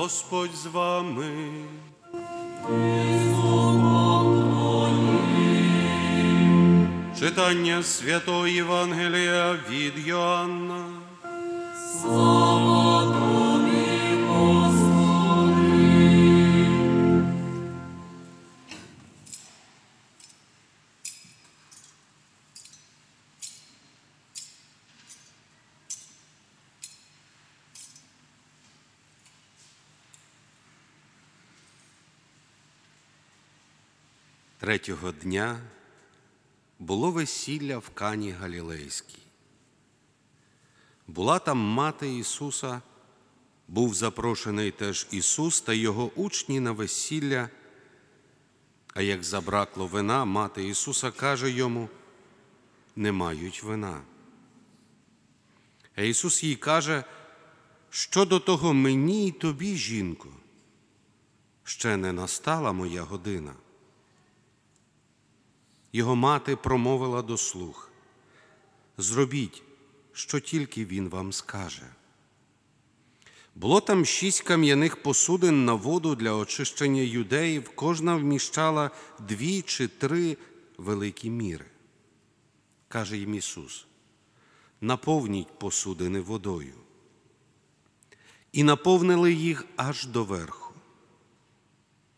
Господь з вами. Читання Святого Євангелія від Йоанна. Третього дня було весілля в Кані Галілейській. Була там мати Ісуса, був запрошений теж Ісус та його учні на весілля. А як забракло вина, мати Ісуса каже йому: не мають вина. А Ісус їй каже, що до того мені й тобі, жінко, ще не настала моя година. Його мати промовила до слух: Зробіть, що тільки він вам скаже. Було там шість кам'яних посудин на воду для очищення юдеїв, кожна вміщала дві чи три великі міри. Каже їм Ісус: наповніть посудини водою. І наповнили їх аж до верху.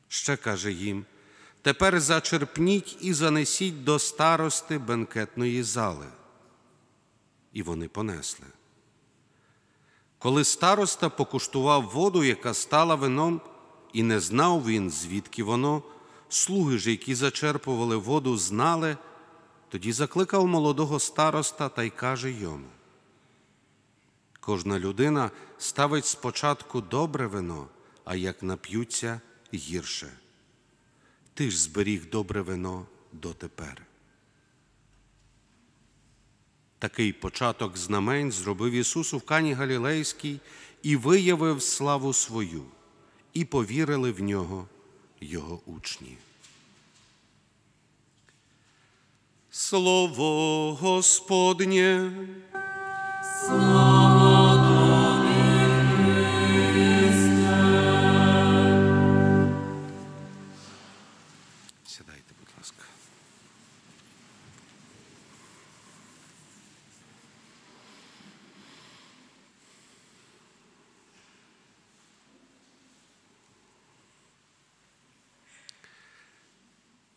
Ще каже їм: Тепер зачерпніть і занесіть до старости бенкетної зали. І вони понесли. Коли староста покуштував воду, яка стала вином, і не знав він, звідки воно, слуги ж, які зачерпували воду, знали, тоді закликав молодого староста та й каже йому: Кожна людина ставить спочатку добре вино, а як нап'ються гірше ти ж зберіг добре вино дотепер. Такий початок знамень зробив Ісус у Кані Галілейській і виявив славу свою, і повірили в нього Його учні. Слово Господнє. Слава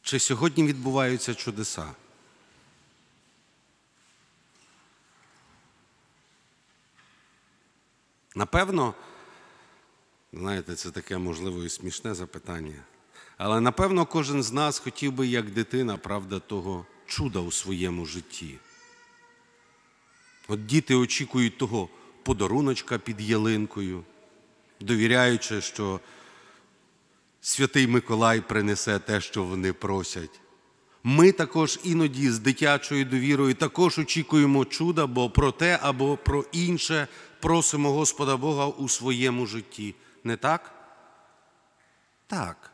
Чи сьогодні відбуваються чудеса? Напевно, знаєте, це таке можливо і смішне запитання. Але напевно кожен з нас хотів би, як дитина, правда, того чуда у своєму житті. От діти очікують того подаруночка під ялинкою, довіряючи, що Святий Миколай принесе те, що вони просять. Ми також іноді з дитячою довірою також очікуємо чуда, бо про те або про інше просимо Господа Бога у своєму житті. Не так? Так.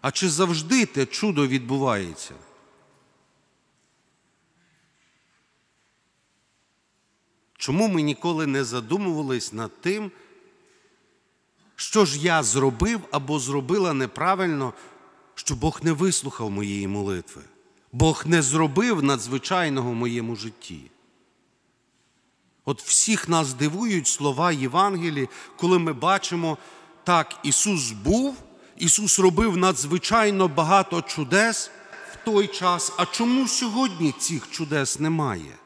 А чи завжди те чудо відбувається? Чому ми ніколи не задумувались над тим, що ж я зробив або зробила неправильно, що Бог не вислухав моєї молитви? Бог не зробив надзвичайного в моєму житті. От всіх нас дивують слова Євангелії, коли ми бачимо, так, Ісус був, Ісус робив надзвичайно багато чудес в той час. А чому сьогодні цих чудес немає?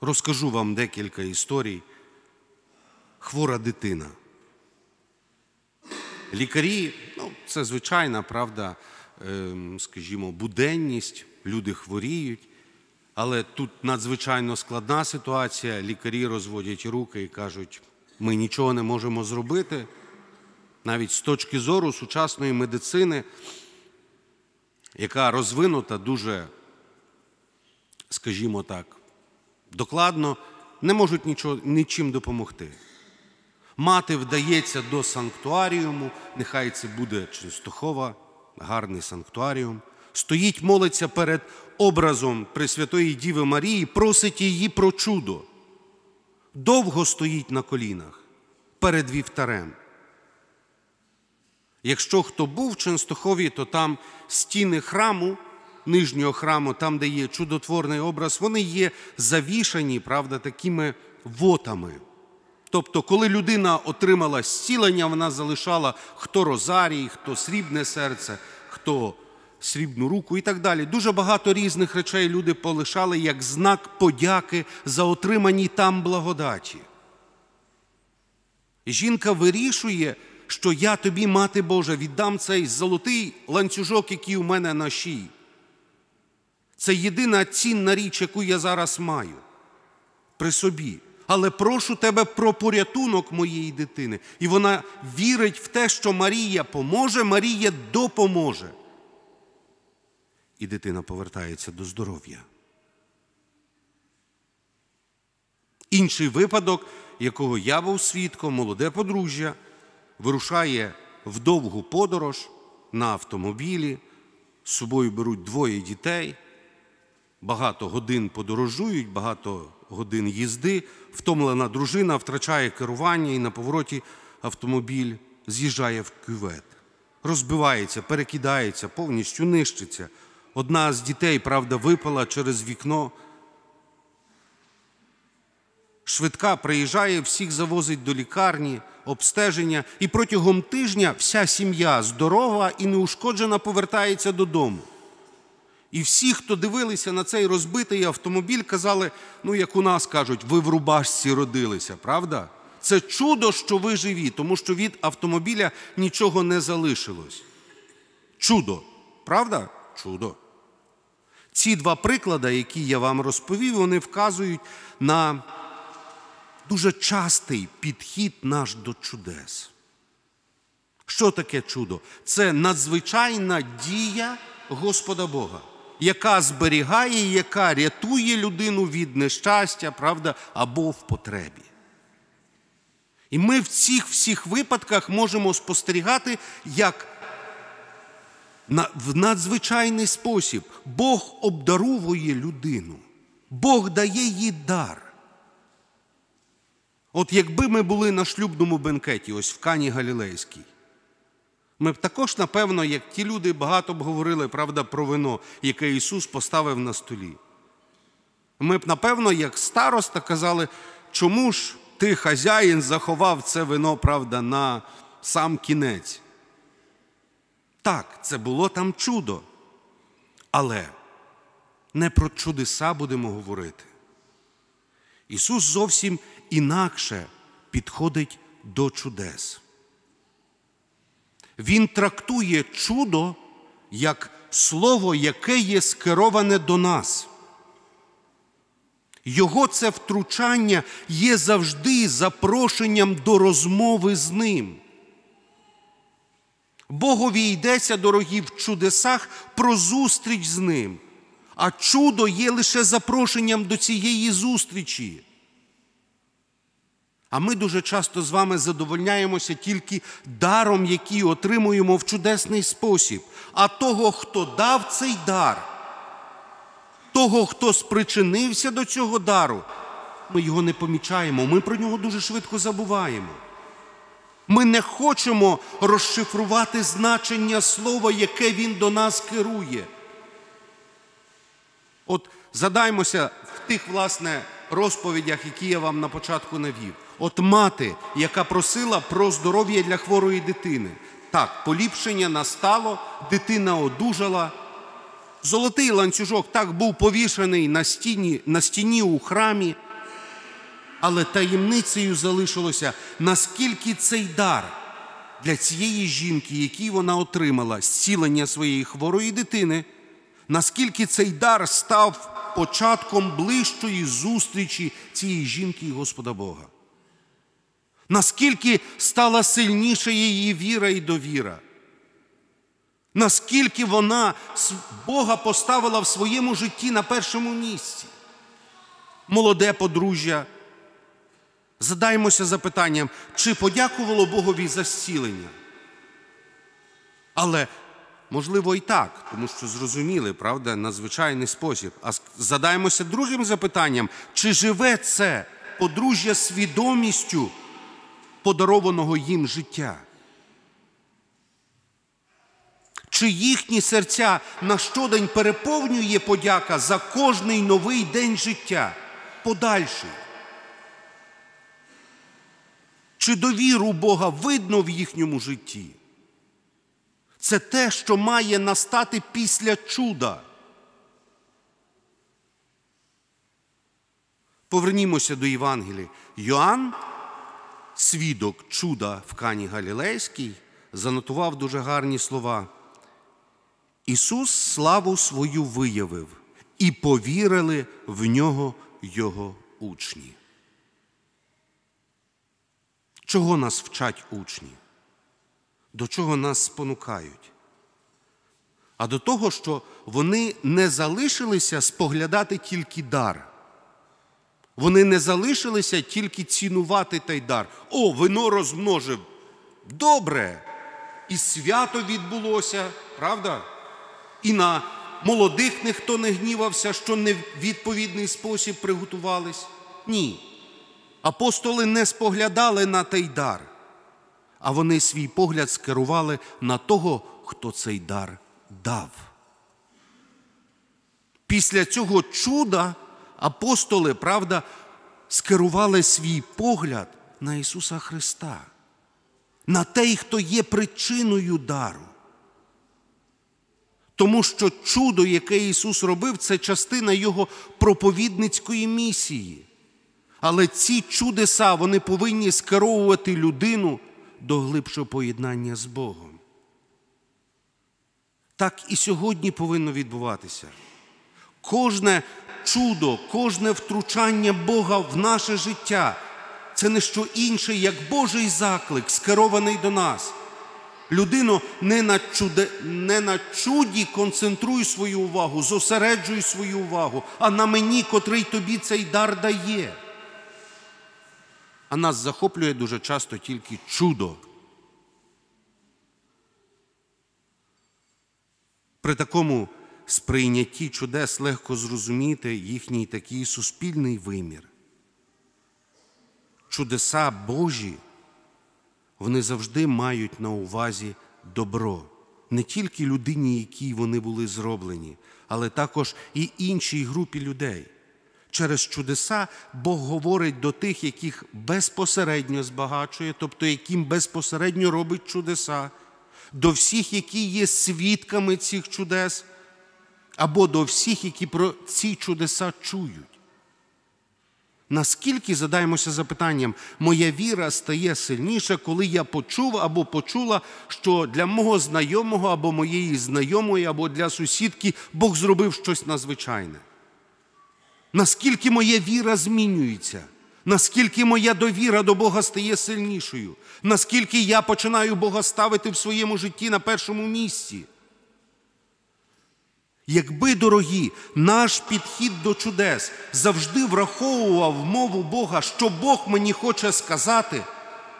Розкажу вам декілька історій. Хвора дитина. Лікарі, ну, це звичайна правда, ем, скажімо, буденність, люди хворіють, але тут надзвичайно складна ситуація. Лікарі розводять руки і кажуть, ми нічого не можемо зробити. Навіть з точки зору сучасної медицини, яка розвинута дуже, скажімо так, докладно, не можуть нічого, нічим допомогти. Мати вдається до санктуаріуму, нехай це буде Чистохова, гарний санктуаріум. Стоїть, молиться перед образом Пресвятої Діви Марії, просить її про чудо. довго стоїть на колінах перед вівтарем. Якщо хто був в Ченстохові, то там стіни храму, нижнього храму, там, де є чудотворний образ, вони є завішані, правда, такими вотами. Тобто, коли людина отримала зцілення, вона залишала хто розарій, хто срібне серце, хто срібну руку і так далі. Дуже багато різних речей люди полишали як знак подяки за отримані там благодаті. Жінка вирішує, що я тобі, мати Божа, віддам цей золотий ланцюжок, який у мене на шиї. Це єдина цінна річ, яку я зараз маю при собі. Але прошу тебе про порятунок моєї дитини. І вона вірить в те, що Марія поможе, Марія допоможе. І дитина повертається до здоров'я. Інший випадок, якого я був свідком, молоде подружжя, вирушає в довгу подорож на автомобілі, з собою беруть двоє дітей, багато годин подорожують, багато годин їзди, втомлена дружина втрачає керування і на повороті автомобіль з'їжджає в кювет, розбивається, перекидається, повністю нищиться. Одна з дітей, правда, випала через вікно. Швидка приїжджає, всіх завозить до лікарні, обстеження, і протягом тижня вся сім'я здорова і неушкоджена повертається додому. І всі, хто дивилися на цей розбитий автомобіль, казали: ну, як у нас кажуть, ви в рубашці родилися, правда? Це чудо, що ви живі, тому що від автомобіля нічого не залишилось. Чудо, правда? Чудо. Ці два приклади, які я вам розповів, вони вказують на дуже частий підхід наш до чудес. Що таке чудо? Це надзвичайна дія Господа Бога, яка зберігає, яка рятує людину від нещастя, правда, або в потребі. І ми в цих всіх випадках можемо спостерігати, як в надзвичайний спосіб Бог обдаровує людину, Бог дає їй дар. От якби ми були на шлюбному бенкеті, ось в Кані Галілейській, ми б також, напевно, як ті люди багато б говорили, правда, про вино, яке Ісус поставив на столі. Ми б, напевно, як староста казали, чому ж ти, хазяїн, заховав це вино, правда, на сам кінець. Так, це було там чудо. Але не про чудеса будемо говорити. Ісус зовсім інакше підходить до чудес. Він трактує чудо як слово, яке є скероване до нас. Його це втручання є завжди запрошенням до розмови з ним. Богові йдеться, дорогі, в чудесах про зустріч з ним, а чудо є лише запрошенням до цієї зустрічі. А ми дуже часто з вами задовольняємося тільки даром, який отримуємо в чудесний спосіб. А того, хто дав цей дар, того, хто спричинився до цього дару, ми його не помічаємо, ми про нього дуже швидко забуваємо. Ми не хочемо розшифрувати значення слова, яке він до нас керує. От задаймося в тих, власне, розповідях, які я вам на початку навів. От мати, яка просила про здоров'я для хворої дитини. Так, поліпшення настало, дитина одужала. Золотий ланцюжок так був повішений на стіні, на стіні у храмі. Але таємницею залишилося, наскільки цей дар для цієї жінки, який вона отримала зцілення своєї хворої дитини, наскільки цей дар став початком ближчої зустрічі цієї жінки і Господа Бога. Наскільки стала сильніша її віра і довіра? Наскільки вона Бога поставила в своєму житті на першому місці? Молоде подружжя. Задаймося запитанням, чи подякувало Богові за зцілення? Але, можливо, і так, тому що зрозуміли, правда, надзвичайний спосіб. А задаймося другим запитанням, чи живе це подружжя свідомістю подарованого їм життя? Чи їхні серця на щодень переповнює подяка за кожний новий день життя, подальший? Чи довіру Бога видно в їхньому житті? Це те, що має настати після чуда. Повернімося до Євангелія. Йоанн, свідок чуда в Кані Галілейській, занотував дуже гарні слова. Ісус славу свою виявив, і повірили в нього Його учні. Чого нас вчать учні? До чого нас спонукають? А до того, що вони не залишилися споглядати тільки дар. Вони не залишилися тільки цінувати той дар. О, вино розмножив. Добре. І свято відбулося, правда? І на молодих ніхто не гнівався, що не в відповідний спосіб приготувались. Ні. Апостоли не споглядали на той дар, а вони свій погляд скерували на того, хто цей дар дав. Після цього чуда апостоли, правда, скерували свій погляд на Ісуса Христа, на той, хто є причиною дару. Тому що чудо, яке Ісус робив, це частина Його проповідницької місії. Але ці чудеса вони повинні скеровувати людину до глибшого поєднання з Богом. Так і сьогодні повинно відбуватися. Кожне чудо, кожне втручання Бога в наше життя це не що інше, як Божий заклик, скерований до нас. Людино, не на, чуде, не на чуді концентруй свою увагу, зосереджуй свою увагу, а на мені, котрий тобі цей дар дає. А нас захоплює дуже часто тільки чудо. При такому сприйнятті чудес легко зрозуміти їхній такий суспільний вимір. Чудеса Божі, вони завжди мають на увазі добро, не тільки людині, якій вони були зроблені, але також і іншій групі людей. Через чудеса Бог говорить до тих, яких безпосередньо збагачує, тобто яким безпосередньо робить чудеса, до всіх, які є свідками цих чудес, або до всіх, які про ці чудеса чують. Наскільки задаємося запитанням, моя віра стає сильніша, коли я почув або почула, що для мого знайомого або моєї знайомої, або для сусідки Бог зробив щось надзвичайне? Наскільки моя віра змінюється? Наскільки моя довіра до Бога стає сильнішою? Наскільки я починаю Бога ставити в своєму житті на першому місці? Якби, дорогі, наш підхід до чудес завжди враховував мову Бога, що Бог мені хоче сказати,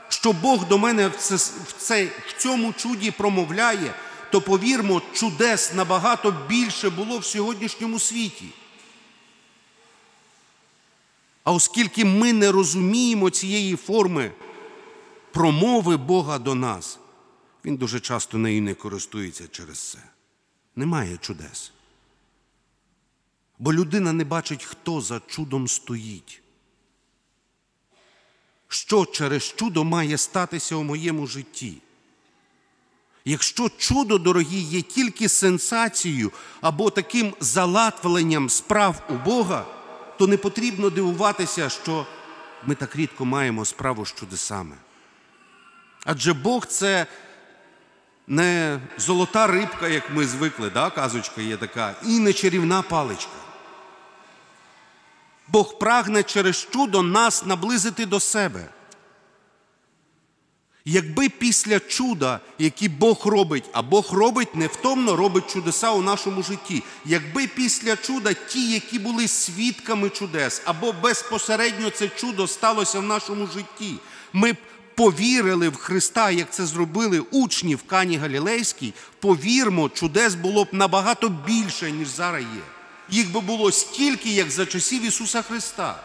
що Бог до мене в, це, в, це, в цьому чуді промовляє, то повірмо, чудес набагато більше було в сьогоднішньому світі. А оскільки ми не розуміємо цієї форми промови Бога до нас, Він дуже часто нею не користується через це. Немає чудес. Бо людина не бачить, хто за чудом стоїть. Що через чудо має статися у моєму житті? Якщо чудо, дорогі, є тільки сенсацією або таким залатвленням справ у Бога, то не потрібно дивуватися, що ми так рідко маємо справу з чудесами. Адже Бог це не золота рибка, як ми звикли, да? казочка є така, і не чарівна паличка. Бог прагне через чудо нас наблизити до себе. Якби після чуда, які Бог робить, а Бог робить невтомно робить чудеса у нашому житті, якби після чуда ті, які були свідками чудес, або безпосередньо це чудо сталося в нашому житті, ми б повірили в Христа, як це зробили учні в Кані Галілейській, повірмо, чудес було б набагато більше, ніж зараз є. Їх би було стільки, як за часів Ісуса Христа.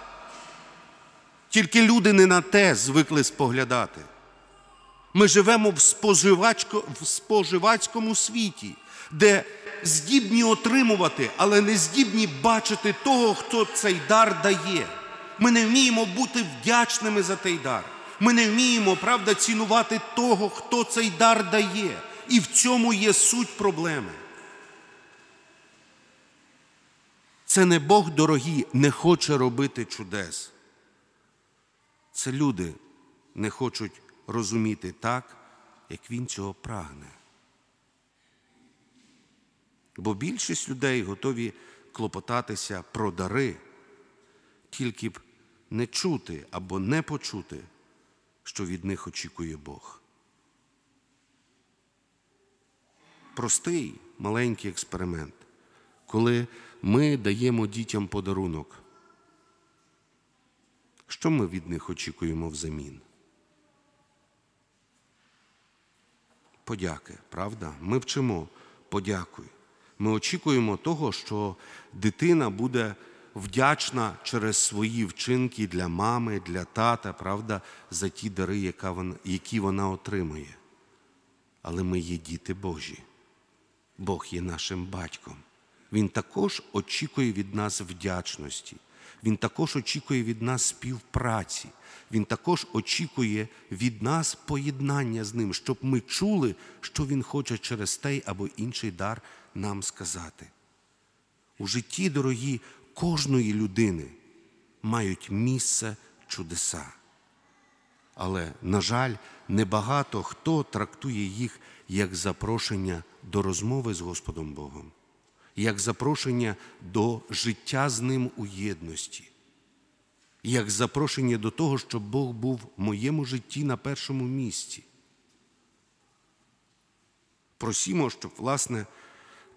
Тільки люди не на те звикли споглядати. Ми живемо в, споживачко, в споживацькому світі, де здібні отримувати, але не здібні бачити того, хто цей дар дає. Ми не вміємо бути вдячними за цей дар. Ми не вміємо, правда, цінувати того, хто цей дар дає. І в цьому є суть проблеми. Це не Бог дорогі не хоче робити чудес. Це люди не хочуть розуміти так, як він цього прагне. Бо більшість людей готові клопотатися про дари, тільки б не чути або не почути, що від них очікує Бог. Простий маленький експеримент, коли ми даємо дітям подарунок. Що ми від них очікуємо взамін? Подяки, правда? Ми вчимо подякуй. Ми очікуємо того, що дитина буде вдячна через свої вчинки для мами, для тата, правда, за ті дари, які вона отримує. Але ми є діти Божі. Бог є нашим батьком. Він також очікує від нас вдячності. Він також очікує від нас співпраці. Він також очікує від нас поєднання з ним, щоб ми чули, що Він хоче через той або інший дар нам сказати. У житті, дорогі, кожної людини мають місце чудеса. Але, на жаль, небагато хто трактує їх як запрошення до розмови з Господом Богом як запрошення до життя з ним у єдності, як запрошення до того, щоб Бог був в моєму житті на першому місці. Просімо, щоб, власне,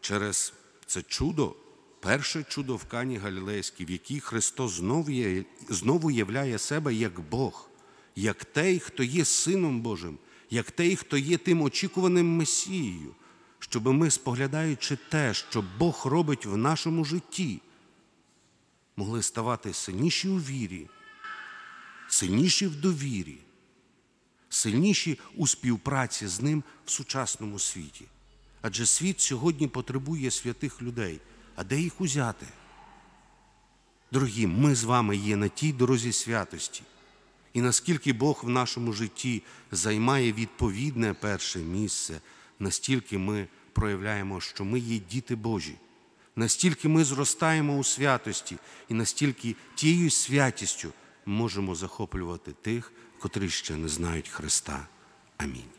через це чудо, перше чудо в Кані Галілейській, в якій Христос знову, є, знову являє себе як Бог, як той, хто є Сином Божим, як той, хто є тим очікуваним Месією щоб ми, споглядаючи те, що Бог робить в нашому житті, могли ставати сильніші у вірі, сильніші в довірі, сильніші у співпраці з ним в сучасному світі. Адже світ сьогодні потребує святих людей. А де їх узяти? Дорогі, ми з вами є на тій дорозі святості. І наскільки Бог в нашому житті займає відповідне перше місце настільки ми проявляємо, що ми є діти Божі, настільки ми зростаємо у святості, і настільки тією святістю можемо захоплювати тих, котрі ще не знають Христа. Амінь.